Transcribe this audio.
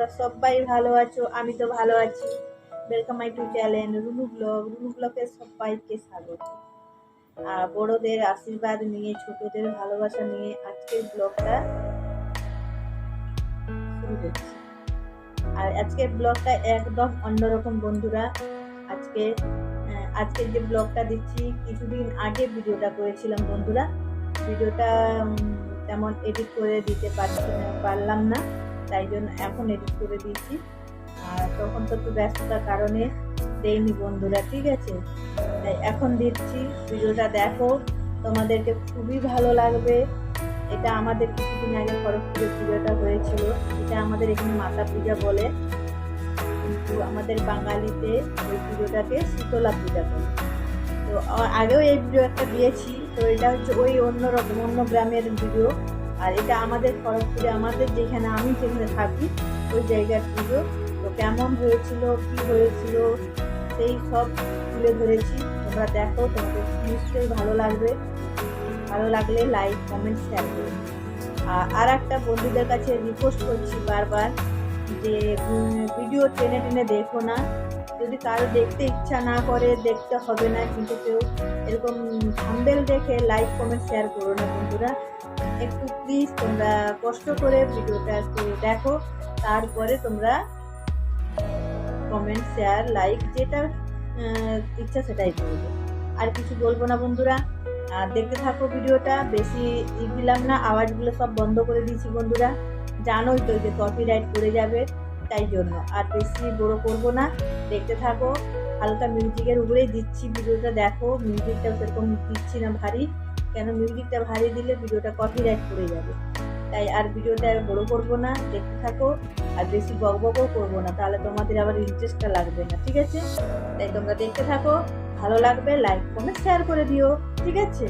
তোমরা সবাই ভালো আছো, আমি তো ভালো আছি। Welcome my to channel Runu blog Runu ব্লগে সবাইকে স্বাগত। আর বড়দের আশীর্বাদ নিয়ে, ছোটদের ভালোবাসা নিয়ে আজকের ব্লগটা শুরু করছি। আর আজকের ব্লগটা একদম অন্যরকম বন্ধুরা। আজকে আজকের যে ব্লগটা দিচ্ছি, কিছুদিন আগে ভিডিওটা করেছিলাম বন্ধুরা। ভিডিওটা তেমন এডিট করে দিতে পারছি না, পারলাম না। তাই জন্য এখন এডিট করে দিয়েছি। আর তখন তো একটু ব্যস্ততার কারণে দেইনি বন্ধুরা, ঠিক আছে? তাই এখন দিচ্ছি। ভিডিওটা দেখো, তোমাদেরকে খুবই ভালো লাগবে। এটা আমাদের কিছুদিন আগে খড়গপুরের পুজোটা হয়েছিল। এটা আমাদের এখানে মাতা পূজা বলে। কিন্তু আমাদের বাঙালিতে ওই পুজোটাকে শীতলা পূজা বলে। তো আগেও এই ভিডিও একটা দিয়েছি। তো এটা হচ্ছে ওই অন্য রকম, অন্য গ্রামের ভিডিও। আর এটা আমাদের খড়গপুরে, আমাদের যেখানে আমি যেখানে থাকি, ওই জায়গার পুজো তো কেমন হয়েছিল, কি হয়েছিল, সেই সব তুলে ধরেছি। তোমরা দেখো তোমাদের নিশ্চয়ই ভালো লাগবে। ভালো লাগলে লাইক কমেন্ট শেয়ার করো। আর একটা বন্ধুদের কাছে রিকোয়েস্ট করছি বারবার যে ভিডিও টেনে টেনে দেখো না। যদি কারও দেখতে ইচ্ছা না করে, দেখতে হবে না, কিন্তু কেউ এরকম থাম্বেল দেখে লাইক, কমেন্ট, শেয়ার করো না বন্ধুরা। একটু প্লিজ তোমরা কষ্ট করে ভিডিওটা একটু দেখো, তারপরে তোমরা কমেন্ট, শেয়ার, লাইক যেটা ইচ্ছা সেটাই করবে। আর কিছু বলব না বন্ধুরা? আর দেখতে থাকো ভিডিওটা, বেশি দিলাম না, আওয়াজগুলো সব বন্ধ করে দিয়েছি বন্ধুরা। জানোই তো যে কপিরাইট পড়ে যাবে। তাই জন্য। আর বেশি বড় করব না। দেখতে থাকো, হালকা মিউজিকের উপরেই দিচ্ছি ভিডিওটা। দেখো, মিউজিকটা সেরকম দিচ্ছি না ভারী। কেন? মিউজিকটা ভারী দিলে ভিডিওটা কপিরাইট পড়ে যাবে। তাই আর ভিডিওটা বড় করব না। দেখতে থাকো, আর বেশি বকবকও করব না। তাহলে তোমাদের আবার ইন্টারেস্টটা লাগবে না, ঠিক আছে? তাই তোমরা দেখতে থাকো, ভালো লাগবে লাইক কমেন্ট শেয়ার করে দিও, ঠিক আছে?